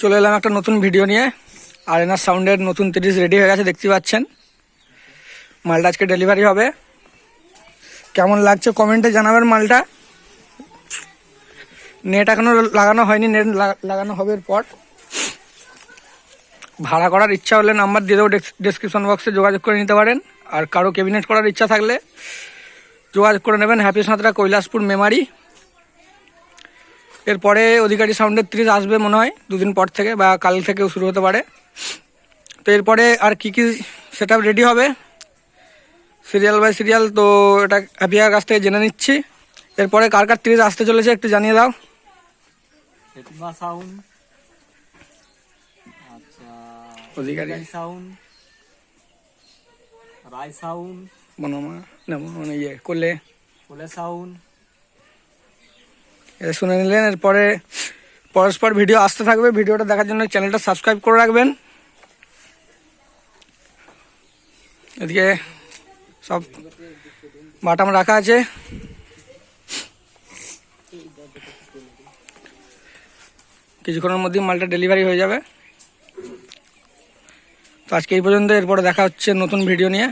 চলে এলাম একটা নতুন ভিডিও নিয়ে। আর এনার সাউন্ডের নতুন তিরিশ রেডি হয়ে গেছে, দেখতে পাচ্ছেন। মালটা আজকে ডেলিভারি হবে। কেমন লাগছে কমেন্টে জানাবেন মালটা। নেট এখনও লাগানো হয়নি নেট লাগানো হবে এরপর। ভাড়া করার ইচ্ছা হলে নাম্বার দিয়ে দেবো ডিসক্রিপশন বক্সে যোগাযোগ করে নিতে পারেন। আর কারও ক্যাবিনেট করার ইচ্ছা থাকলে যোগাযোগ করে নেবেন। হ্যাপি সাঁতরা কৈলাসপুর মেমারি এরপরে অধিকারী সাউন্ডের ত্রিশ আসবে মনে হয় দুদিন পর থেকে বা কাল থেকেও শুরু হতে পারে। তো এরপরে আর কি কি সেট রেডি হবে? সিরিয়াল বাই সিরিয়াল তো এটা হ্যাপিয়ার কাছ থেকে জেনে নিচ্ছি। এরপরে কার কার ত্রিশ আসতে চলেছে একটু জানিয়ে দাও। সাউন্ড আচ্ছা অধিকারী। সাউন্ড রায় সাউন্ড বনমা না মানে ইয়ে করলে কোলে সাউন্ড এটা শুনে নিলেন। এরপরে পরস্পর ভিডিও আসতে থাকবে। ভিডিওটা দেখার জন্য চ্যানেলটা সাবস্ক্রাইব করে রাখবেন। এদিকে সব বাটাম রাখা আছে। কিছুক্ষণের মধ্যেই মালটা ডেলিভারি হয়ে যাবে। তো আজকে এই পর্যন্ত। এরপরে দেখা হচ্ছে নতুন ভিডিও নিয়ে।